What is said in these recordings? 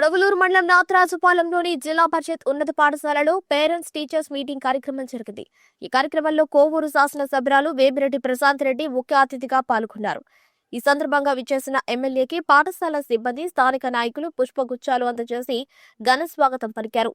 కొడవలూరు మండలం నాతరాజుపాలెంలోని జిల్లా పరిషత్ ఉన్నత పాఠశాలలో పేరెంట్స్ టీచర్స్ మీటింగ్ కార్యక్రమం జరిగింది. ఈ కార్యక్రమంలో కోవూరు శాసనసభ్యురాలు వేమిరెడ్డి ప్రశాంత్ రెడ్డి ముఖ్య అతిథిగా పాల్గొన్నారు. ఈ సందర్భంగా విచ్చేసిన ఎమ్మెల్యేకి పాఠశాల సిబ్బంది స్థానిక నాయకులు పుష్పగుచ్చాలు అందజేసి ఘన స్వాగతం పలికారు.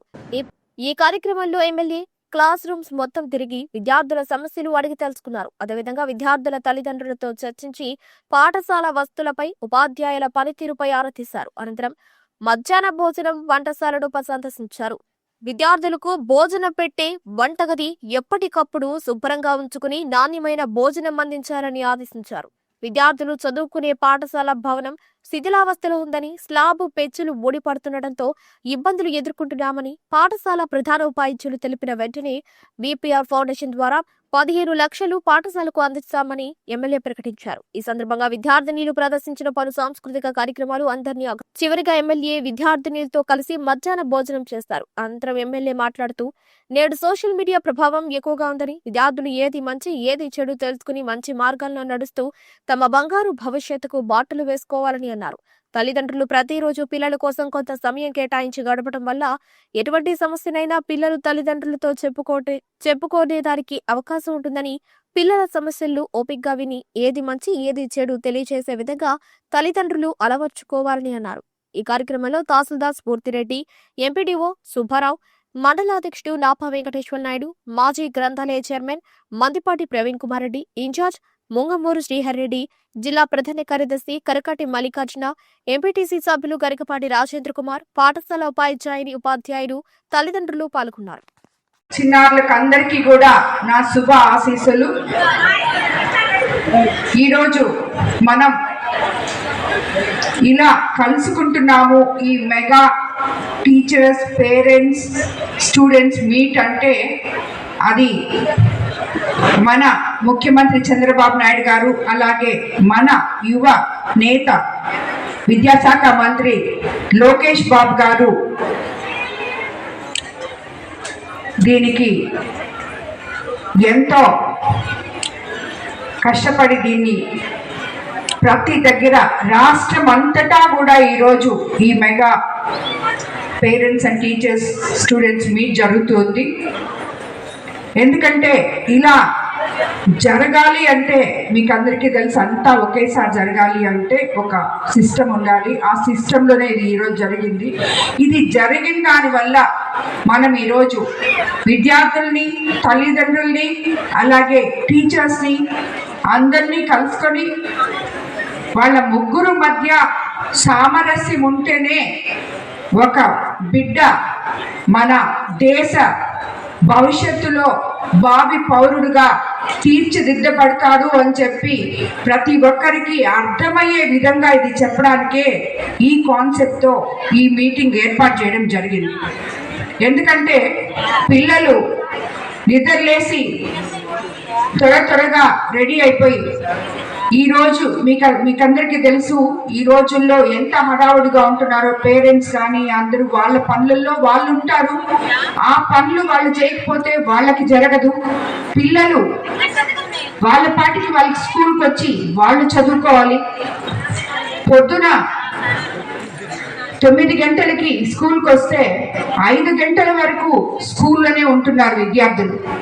ఈ- కార్యక్రమంలో ఎమ్మెల్యే క్లాస్ రూమ్స్ మొత్తం తిరిగి విద్యార్థుల సమస్యలు అడిగి తెలుసుకున్నారు. అదేవిధంగా విద్యార్థుల తల్లిదండ్రులతో చర్చించి పాఠశాల వస్తులపై ఉపాధ్యాయుల పనితీరుపై ఆరా తీశారు. అనంతరం మధ్యాహ్న భోజనం వంటశాలను సందర్శించారు విద్యార్థులకు భోజనం పెట్టే వంటగది ఎప్పటికప్పుడు శుభ్రంగా ఉంచుకుని నాణ్యమైన భోజనం అందించాలని ఆదేశించారు. విద్యార్థులు చదువుకునే పాఠశాల భవనం శిథిలావస్థలో ఉందని స్లాబ్ పెచ్చులు ఊడిపడుతుండటంతో ఇబ్బందులు ఎదుర్కొంటున్నామని పాఠశాల ప్రధాన ఉపాధ్యాయులు తెలిపిన వెంటనే బీపీఆర్ ఫౌండేషన్ ద్వారా పదిహేను లక్షలు పాఠశాలకు అందిస్తామని ఎమ్మెల్యే ప్రకటించారు. ఈ సందర్భంగా విద్యార్థినీలు ప్రదర్శించిన పలు సాంస్కృతిక కార్యక్రమాలు అందరినీ చివరిగా ఎమ్మెల్యే విద్యార్థినీలతో కలిసి మధ్యాహ్న భోజనం చేస్తారు. అనంతరం ఎమ్మెల్యే మాట్లాడుతూ నేడు సోషల్ మీడియా ప్రభావం ఎక్కువగా ఉందని విద్యార్థులు ఏది మంచి ఏది చెడు తెలుసుకుని మంచి మార్గాల్లో నడుస్తూ తమ బంగారు భవిష్యత్తుకు బాటలు వేసుకోవాలని అన్నారు తల్లిదండ్రులు ప్రతిరోజు పిల్లల కోసం కొంత సమయం కేటాయించి గడపడం వల్ల ఎటువంటి సమస్యనైనా పిల్లలు తల్లిదండ్రులతో చెప్పుకోటే చెప్పుకోనేదానికి అవకాశం ఉంటుందని పిల్లల సమస్యలు ఓపిగ్గా విని ఏది మంచి ఏది చెడు తెలియజేసే విధంగా తల్లిదండ్రులు అలవర్చుకోవాలని అన్నారు. ఈ కార్యక్రమంలో తహసీల్దార్ స్ఫూర్తిరెడ్డి ఎంపీడీఓ సుబ్బారావు మండలాధ్యక్షుడు నాపా వెంకటేశ్వర నాయుడు మాజీ గ్రంథాలయ చైర్మన్ మందిపాటి ప్రవీణ్ కుమార్ రెడ్డి ఇన్ఛార్జ్ ముంగమూరు శ్రీహర్రెడ్డి జిల్లా ప్రధాన కార్యదర్శి కరకాటి మల్లికార్జున ఎంపీటీసీ సభ్యులు గరికపాటి రాజేంద్ర కుమార్ పాఠశాల ఉపాధ్యాయుని ఉపాధ్యాయులు తల్లిదండ్రులు పాల్గొన్నారు. చిన్నారులకు అందరికీ కూడా నా శుభ ఆశీస్సులు. ఈరోజు మనం ఇలా కలుసుకుంటున్నాము. ఈ mega teachers parents students meet అంటే అది మన ముఖ్యమంత్రి చంద్రబాబు నాయుడు గారు అలాగే మన యువ నేత విద్యాశాఖ మంత్రి లోకేష్ బాబు గారు దీనికి ఎంతో కష్టపడి దీన్ని ప్రతి దగ్గర రాష్ట్రం అంతటా కూడా ఈరోజు ఈ mega parents and teachers students meet జరుగుతుంది. ఎందుకంటే ఇలా జరగాలి అంటే మీకు అందరికీ తెలుసు అంతా ఒకేసారి జరగాలి అంటే ఒక సిస్టమ్ ఉండాలి. ఆ సిస్టంలోనే ఇది ఈరోజు జరిగింది. ఇది జరిగిన దానివల్ల మనం ఈరోజు విద్యార్థుల్ని తల్లిదండ్రుల్ని అలాగే టీచర్స్ని అందరినీ కలుసుకొని వాళ్ళ ముగ్గురు మధ్య సామరస్యం ఉంటేనే ఒక బిడ్డ మన దేశ భవిష్యత్తులో భావి పౌరుడుగా తీర్చిదిద్దబడతాడు అని చెప్పి ప్రతి ఒక్కరికి అర్థమయ్యే విధంగా ఇది చెప్పడానికే ఈ కాన్సెప్ట్తో ఈ మీటింగ్ ఏర్పాటు చేయడం జరిగింది. ఎందుకంటే పిల్లలు నిద్రలేసి త్వర త్వరగా రెడీ అయిపోయి ఈరోజు మీకు మీకందరికీ తెలుసు ఈ రోజుల్లో ఎంత హడావుడిగా ఉంటున్నారో పేరెంట్స్ కానీ అందరూ వాళ్ళ పనులలో వాళ్ళు ఉంటారు. ఆ పనులు వాళ్ళు చేయకపోతే వాళ్ళకి జరగదు. పిల్లలు వాళ్ళ పాటికి వాళ్ళకి స్కూల్కి వచ్చి వాళ్ళు చదువుకోవాలి. పొద్దున తొమ్మిది గంటలకి స్కూల్కి వస్తే ఐదు గంటల వరకు స్కూల్లోనే ఉంటున్నారు విద్యార్థులు.